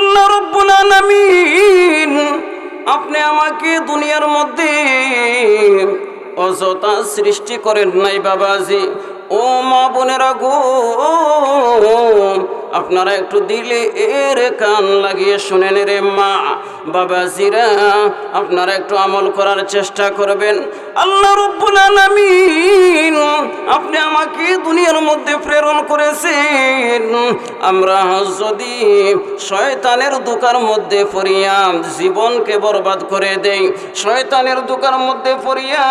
আল্লাহ রব্বুল আপনি আমাকে দুনিয়ার মধ্যে অযথা সৃষ্টি করেন নাই বাবাজি। ও মা বোনেরা গো, আপনারা একটু দিলে এর কান লাগিয়ে শুনেন রে মা। বাবাজিরা আপনারা একটু আমল করার চেষ্টা করবেন। আল্লাহ রব্বুল আলামিন আপনি আমাকে দুনিয়ার মধ্যে প্রেরণ করেছেন। আমরা যদি শয়তানের দোকার মধ্যে পড়িয়া জীবনকে বরবাদ করে দেই, শয়তানের দোকার মধ্যে পড়িয়া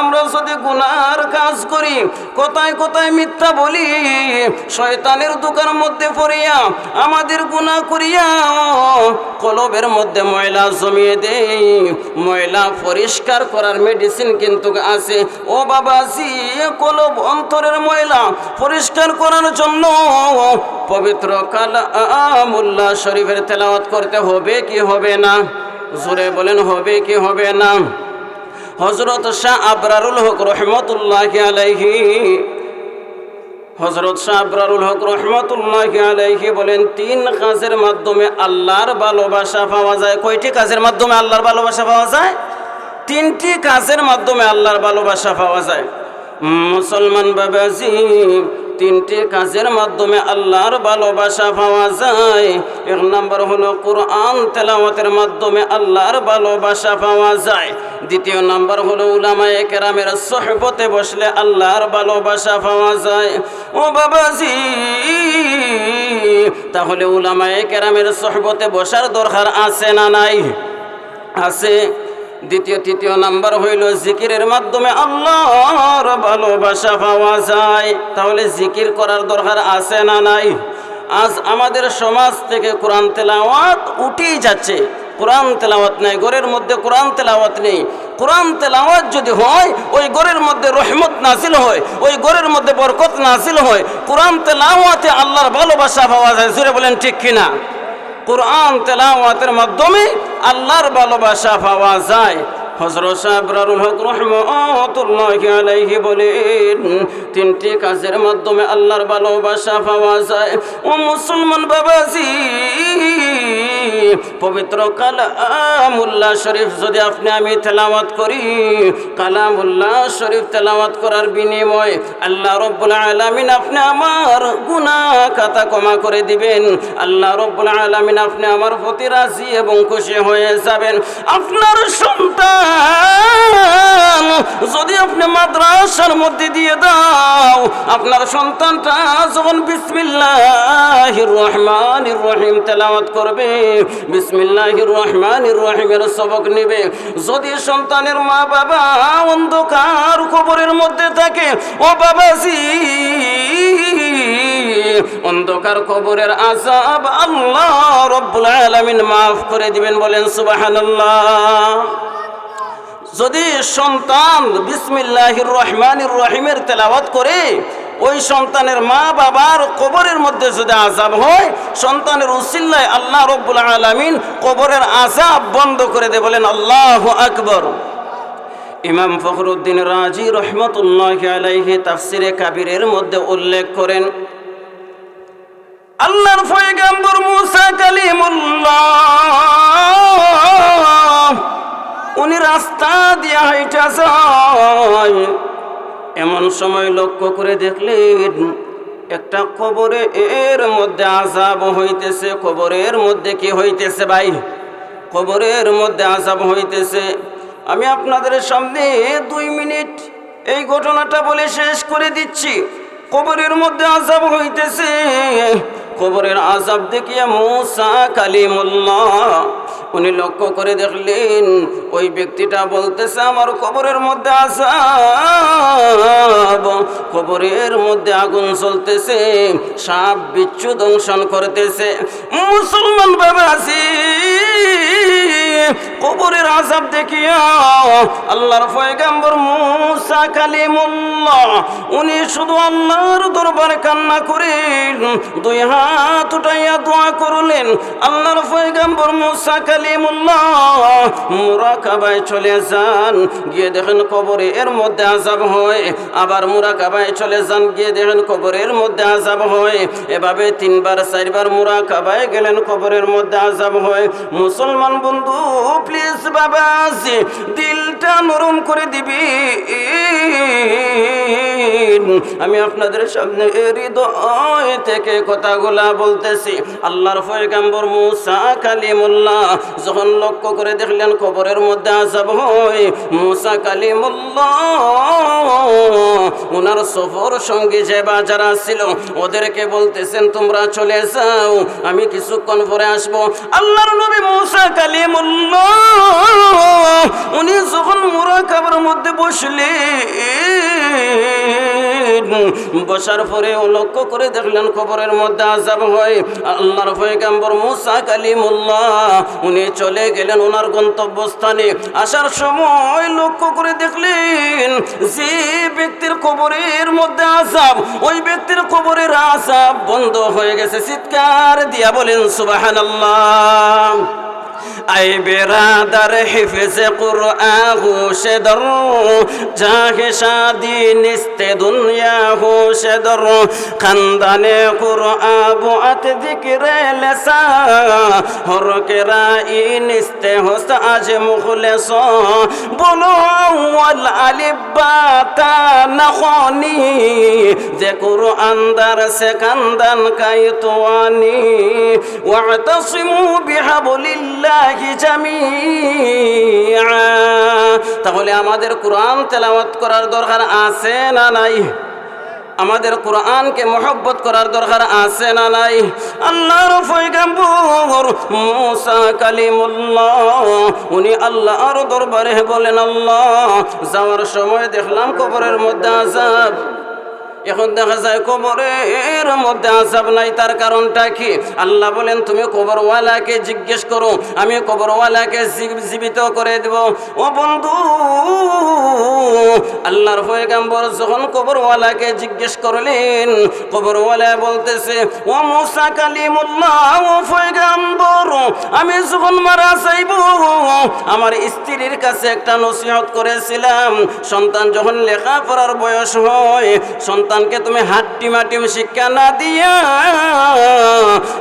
আমরা যদি গুনার কাজ করি, কোথায় কোথায় মিথ্যা বলি, শয়তানের দোকার মধ্যে পড়িয়া আমাদের গুনাহ করিয়া কলবের মধ্যে ময়লা জমিয়ে দেই। ময়লা পরিষ্কার করার মেডিসিন কিন্তু আছে। ও বাবাজি, কলব অন্তরের ময়লা পরিষ্কার করার জন্য পবিত্র কালামুল্লাহ শরীফের তেলাওয়াত করতে হবে কি হবে না? জোরে বলেন, হবে কি হবে না? হজরত শাহ আবরারুল হক রহমতুল্লাহ আলাইহি হজরত সাহরুল হক রহমতুল্লাহ আলাইহি বলেন, তিন কাজের মাধ্যমে আল্লাহর ভালোবাসা পাওয়া যায়। কয়টি কাজের মাধ্যমে আল্লাহর ভালোবাসা পাওয়া যায়? তিনটি কাজের মাধ্যমে আল্লাহর ভালোবাসা পাওয়া যায়। মুসলমান বাবাজি তিনটি কাজের মাধ্যমে আল্লাহর ভালোবাসা পাওয়া যায়। এক নম্বর হলো কোরআন তেলাওয়াতের মাধ্যমে আল্লাহর ভালোবাসা পাওয়া যায়। দ্বিতীয় নম্বর হলো উলামায়ে কেরামের সহবতে বসলে আল্লাহর ভালোবাসা পাওয়া যায়। ও বাবাজি, তাহলে উলামায়ে কেরামের সহবতে বসার দরকার আছে না নাই? আছে। দ্বিতীয়, তৃতীয় নাম্বার হইল জিকিরের মাধ্যমে আল্লাহর ভালোবাসা পাওয়া যায়। তাহলে জিকির করার দরকার আছে না নাই? আজ আমাদের সমাজ থেকে কোরআন তেলাওয়াত উঠেই যাচ্ছে। কোরআন তেলাওয়াত নেই, ঘরের মধ্যে কোরআন তেলাওয়াত নেই। কোরআন তেলাওয়াত যদি হয়, ওই ঘরের মধ্যে রহমত নাসিল হয়, ওই ঘরের মধ্যে বরকত নাসিল হয়। কোরআন তেলাওয়াতে আল্লাহর ভালোবাসা পাওয়া যায় জুড়ে বলেন ঠিক কিনা? কোরআন তেলাওয়াতের মাধ্যমে আল্লাহর ভালোবাসা পাওয়া যায়। হজরত সাবরারুল হক রহমতুল্লাহ আলাইহি বলেন, তিনটি কাজের মাধ্যমে আল্লাহর ভালোবাসা পাওয়া যায়। ও মুসলমান বাবাজি, পবিত্র কালামুল্লাহ শরীফ যদি আপনি আমি তেলাওয়াত করি, কালামুল্লাহ শরীফ তেলাওয়াত করার বিনিময় আল্লাহ রব্বুল আলামিন আপনি আমার গুনাহ খাতা ক্ষমা করে দিবেন। আল্লাহ রব্বুল আলামিন আপনি আমার প্রতি রাজি এবং খুশি হয়ে যাবেন। আপনার সন্তান যদি আপনি মাদ্রাসার মধ্যে দিয়ে দাও, আপনার সন্তানটা যখন বিসমিল্লাহির রহমানির রহিম তেলাওয়াত করবে, বিসমিল্লাহির রহমানির রহিমের সবক নেবে। যদি সন্তানের মা বাবা অন্ধকার কবরের মধ্যে থাকে, ও বাবাজি অন্ধকার কবরের আজাব আল্লাহ রব্বুল আলামিন মাফ করে দিবেন, বলেন সুবহানাল্লাহ। যদি সন্তান বিসমিল্লাহির রহমানির রহিমের তেলাওয়াত করে, ওই সন্তানের মা বাবার কবরের মধ্যে যদি আজাব হয়, সন্তানের উসিল্লায় আল্লাহ রব্বুল আলামিন কবরের আজাব বন্ধ করে দে বলেন, আল্লাহ আকবর। ইমাম ফখরুদ্দিন রাজি রহমতুল্লাহ আলাইহি তাফসিরে কাবিরের মধ্যে উল্লেখ করেন, আল্লাহর পয়গাম্বর মুসা কালিমুল্লাহ রাস্তা দিয়া হাইটা এমন সময় লক্ষ্য করে দেখলেন, একটা কবরে এর মধ্যে আজাব হইতেছে। কবরের মধ্যে কি হইতেছে ভাই? কবরের মধ্যে আজাব হইতেছে। আমি আপনাদের সামনে দুই মিনিট এই ঘটনাটা বলে শেষ করে দিচ্ছি। কবরের মধ্যে আজাব হইতেছে। কবরের আজাব দেখিয়া মুসা কালিমুল্লাহ উনি লক্ষ্য করে দেখলেন, ওই ব্যক্তিটা বলতেছে, আমার কবরের মধ্যে আসা কবরের মধ্যে আগুন চলতেছে, সাপ বিচ্ছু দংশন করতেছে। মুসলমান বাবা আছি। কবরের আজাব দেখিয়া, আল্লাহর পয়গাম্বর মুসা কালিমুল্লাহ, উনি শুধু আল্লাহর দরবারে কান্না করেন দুই হাত উঠাইয়া দোয়া করলেন। আল্লাহর পয়গাম্বর মুসা কালিমুল্লাহ মুরাকাবায় চলে যান, গিয়ে দেখেন কবরে এর মধ্যে আজাব হয়। আবার মুরাকাবায় চলে যান, গিয়ে দেখেন কবরের মধ্যে আজাব হয়। এভাবে তিনবার, চারবার মুরাকাবায় গেলেন, কবরের মধ্যে আজাব হয়। মুসলমান বন্ধু প্লিজ বাবা দিলটা নরম করে দিবি। আমি আপনাদের সামনে হৃদয় থেকে কথাগুলা বলতেছি। আল্লাহর ফয়গাম্বর মুসা কালিমুল্লাহ, যখন লক্ষ্য করে দেখলেন কবরের মধ্যে আজাব হয়, মুসা কালিমুল্লাহ ওনার সফর সঙ্গে যে বা যারা ছিল, ওদেরকে বলতেছেন, তোমরা চলে যাও, আমি কিছুক্ষণ পরে আসব। আল্লাহর নবী মুসা কালিমুল্লাহ মধ্যে বসলেন। বসার পরে ও লক্ষ্য করে দেখলেন কবরের মধ্যে আজাব হয়। আল্লাহর পয়গাম্বর মুসা কালিমুল্লাহ, উনি চলে গেলেন ওনার গন্তব্যস্থানে। আসার সময় লক্ষ্য করে দেখলেন যে ব্যক্তির কবরের মধ্যে আজাব ওই ব্যক্তির কবরের আজাব বন্ধ হয়ে গেছে। চিৎকার দিয়া বলেন, সুবাহানাল্লাহ। আই বেরাদার হিফেজে কুরআন হুশেদর জাহে শাদি নিস্তে দুনিয়া হুশেদর খানদানে কুরআন বুআত জিকরে লেসা হর কেরাই নিস্তে হোস আজ মুখলেস। বলো আলিফ বাতা নখনি যে কুরআন দার সেকান্দান কাই তোয়ানি ওয়াতাসিমু বিহাবলিল্লাহি জামিআ। তাহলে আমাদের কুরআন তেলাওয়াত করার দরকার আছে না নাই? আমাদের কোরআনকে মহব্বত করার দরকার আছে না নাই? আল্লাহর পয়গাম্বর মুসা কালিমুল্লাহ, উনি আল্লাহর দরবারে বলেন, আল্লাহ, যাওয়ার সময় দেখলাম কবরের মধ্যে আজাব এখন দেখা যায় কবরের মধ্যে আসাব নাই, তার কারণটা কি? আল্লাহ বলেন, তুমি কবরওয়ালাকে জিজ্ঞেস করো, আমি কবরওয়ালাকে জীবিত করে দেব। ও বন্ধু আল্লাহর পয়গাম্বর যখন কবরওয়ালাকে জিজ্ঞেস করলেন, কবরওয়ালা বলতেছে, ও মুসা কালিমুল্লাহ, ও পয়গাম্বর, আমি যখন মারা চাইব আমার স্ত্রীর কাছে একটা নসিহত করেছিলাম। সন্তান যখন লেখা লেখাপড়ার বয়স হয়, সন্তানকে তুমি হাট্টি মাটিম শিক্ষা না দিয়া,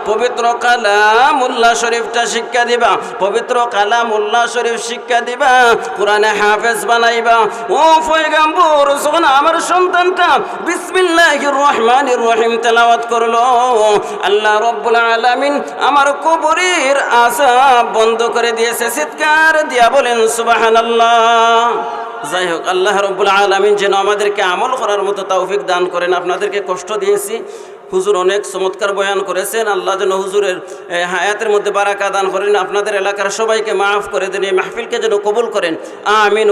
পবিত্র কালামুল্লাহ শরীফটা শিক্ষা দিবা, পবিত্র কালামুল্লাহ শরীফ শিক্ষা দিবা, কোরআনে হাফেজ বানাইবা। ও যখন আমার সন্তানটা বিসমিল্লাহির রহমানির রহিম তেলাওয়াত করল, আল্লাহ রব্বুল আলামিন আমার কবরের আশা বন্ধ করে দিয়েছে দিয়া বলেন, সুবহানাল্লাহ। যাই হোক, আল্লাহ রব্বুল যেন আমাদেরকে আমল করার মতো তৌফিক দান করেন। আপনাদেরকে কষ্ট দিয়েছি। হুজুর অনেক চমৎকার বয়ান করেছেন। আল্লাহ যেন হুজুরের হায়াতের মধ্যে বারাকা দান করেন। আপনাদের এলাকার সবাইকে মাফ করে দেন, এই মাহফিলকে যেন কবুল করেন। আমিন।